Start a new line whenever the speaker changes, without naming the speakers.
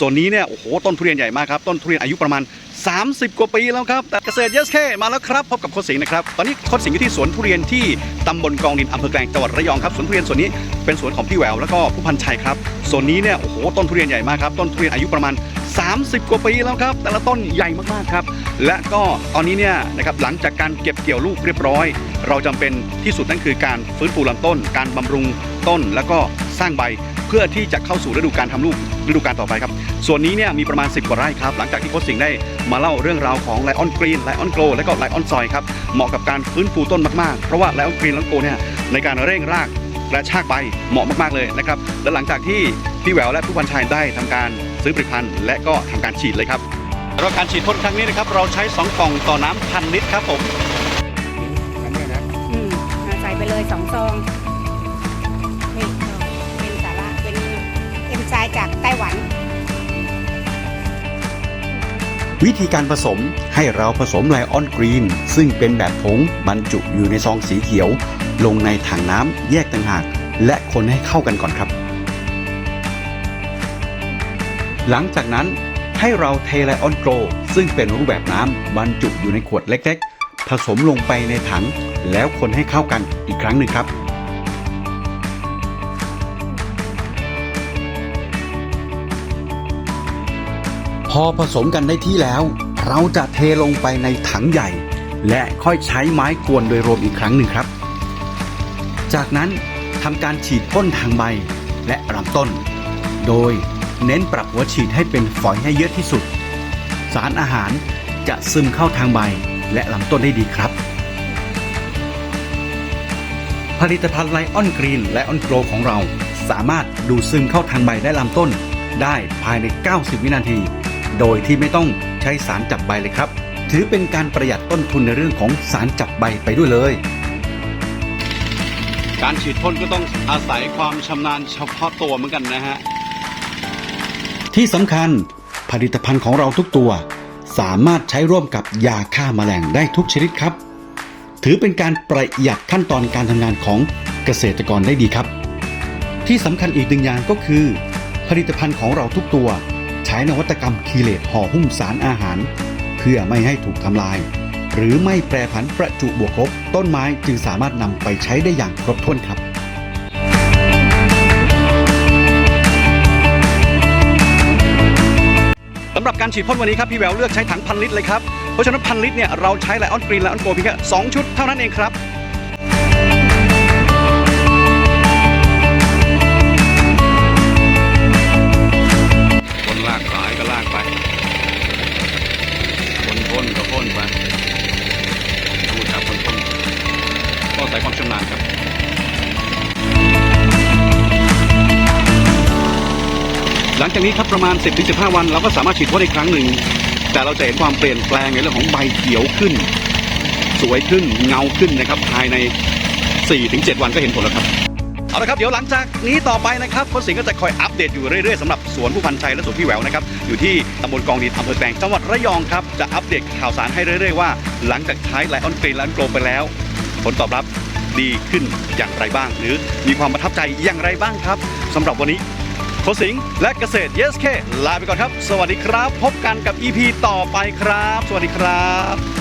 ส่วนนี้เนี่ยโอ้โหต้นทุเรียนใหญ่มากครับต้นทุเรียนอายุประมาณ 30 กว่าปีแล้วครับแต่เกษตรเยสเคมาแล้วครับพบกับโคสิงนะครับตอนนี้โคสิงอยู่ที่สวนทุเรียนที่ตำบลกองดินอำเภอแกลงจังหวัดระยองครับสวนทุเรียนส่วนนี้เป็นสวนของพี่แหววแล้วก็ผู้พันชัยครับส่วนนี้เนี่ยโอ้โหต้นทุเรียนใหญ่มากครับต้นทุเรียนอายุประมาณ 30 กว่าปีแล้วครับแต่ละต้นใหญ่มากๆครับ และก็ตอนนี้เนี่ยนะครับหลังจากการเก็บเกี่ยวลูกเรียบร้อย เราจำเป็นที่สุดนั่นคือการฟื้นฟูลำต้น การบำรุงต้นแล้วก็สร้างใบ เพื่อที่จะเข้าสู่ฤดูการทำลูกฤดูการต่อไปครับ ส่วนนี้เนี่ยมีประมาณ 10 กว่าไร่ครับ หลังจากที่โค้ชสิงห์ได้มาเล่าเรื่องราวของไลออนกรีนไลออนโกลและก็ไลออนซอยครับ เหมาะกับการฟื้นฟูต้นมากๆ เพราะว่าไลออนกรีนไลออนโกลเนี่ยในการเร่งรากและชากใบเหมาะมากๆเลยนะครับ และหลังจากที่พี่แหววและผู้พันชัยได้ทำการซื้อผลิตภัณฑ์และก็ทำการฉีดเลยครับสำหรับการฉีดพ่นครั้งนี้นะครับเราใช้ 2 กล่องต่อน้ำพันลิตรครับผม
อันเนี้ยนะ
อืมเอาใส่ไปเลยสองซอง วิ
ธีการผสมให้เราผสมไลออนกรีน ซึ่งเป็นแบบผงบรรจุอยู่ในซองสีเขียว ลงในถังน้ำแยกต่างหาก และคนให้เข้ากันก่อนครับ หลังจากนั้นให้เราเทไลออนโกลซึ่งเป็นรูปแบบน้ำบรรจุอยู่ในขวดเล็ก ๆ ผสมลงไปในถัง แล้วคนให้เข้ากันอีกครั้งหนึ่งครับ พอผสมกันได้ที่แล้ว เราจะเทลงไปในถังใหญ่ และค่อยใช้ไม้กวนโดยรวมอีกครั้งหนึ่งครับ จากนั้นทำการฉีดพ่นทางใบและลำต้น โดยเน้นปรับหัวฉีดให้เป็นฝอยให้เยอะที่สุด สารอาหารจะซึมเข้าทางใบและลำต้นได้ดีครับ ผลิตภัณฑ์ไลออนกรีนและออนโกลของเรา สามารถดูดซึมเข้าทางใบและลำต้นได้ภายใน 90 วินาที โดยที่ไม่ต้องใช้สารจับใบเลยครับ ถือเป็นการประหยัดต้นทุนในเรื่องของสารจับใบไปด้วยเลย การฉีดพ่นก็ต้องอาศัยความชำนาญเฉพาะตัวเหมือนกันนะฮะ ที่สำคัญผลิตภัณฑ์ของเราทุกตัว สามารถใช้ร่วมกับยาฆ่าแมลงได้ทุกชนิดครับ ถือเป็นการประหยัดขั้นตอนการทำงานของเกษตรกรได้ดีครับ ที่สำคัญอีกหนึ่งอย่างก็คือ ผลิตภัณฑ์ของเราทุกตัวใช้นวัตกรรมคีเลตห่อหุ้มสารอาหาร เพื่อไม่ให้ถูกทำลาย หรือไม่แปรผันประจุบวกลบ ต้นไม้จึงสามารถนำไปใช้ได้อย่างครบถ้วนครับสำหรับการฉีดพ่นวันนี้ครับ พี่แววเลือกใช้ถังพันลิตรเลยครับ เพราะฉะนั้นพันลิตรเนี่ยเราใช้ไลออนกรีนไลออนโกเพียงแค่สองชุดเท่านั้นเองครับ ความชำนาญครับหลังจากนี้ครับประมาณ 10-15 วัน เราก็สามารถฉีดพ่นอีกครั้งหนึ่ง แต่เราจะเห็นความเปลี่ยนแปลงในเรื่องของใบเขียวขึ้น สวยขึ้นเงาขึ้นนะครับ ภายใน 4-7 วันก็เห็นผลแล้วครับ เอาละครับ เดี๋ยวหลังจากนี้ต่อไปนะครับค้ชสิงห์ก็จะคอยอัปเดตอยู่เรื่อยๆสำหรับสวนผู้พันชัยและสวนพี่แหววนะครับ อยู่ที่ตำบลกองดินอำเภอแกลงจังหวัดระยองครับจะอัปเดตข่าวสารให้เรื่อยๆว่า หลังจากใช้ไลออนกรีนและไลออนโกลไปแล้ว ผลตอบรับ ดีขึ้นอย่างไรบ้าง หรือมีความประทับใจอย่างไรบ้างครับสำหรับวันนี้โคสิงและเกษตร yes เคลาไปก่อนครับ สวัสดีครับ พบกันกับ EP ต่อไปครับ สวัสดีครับ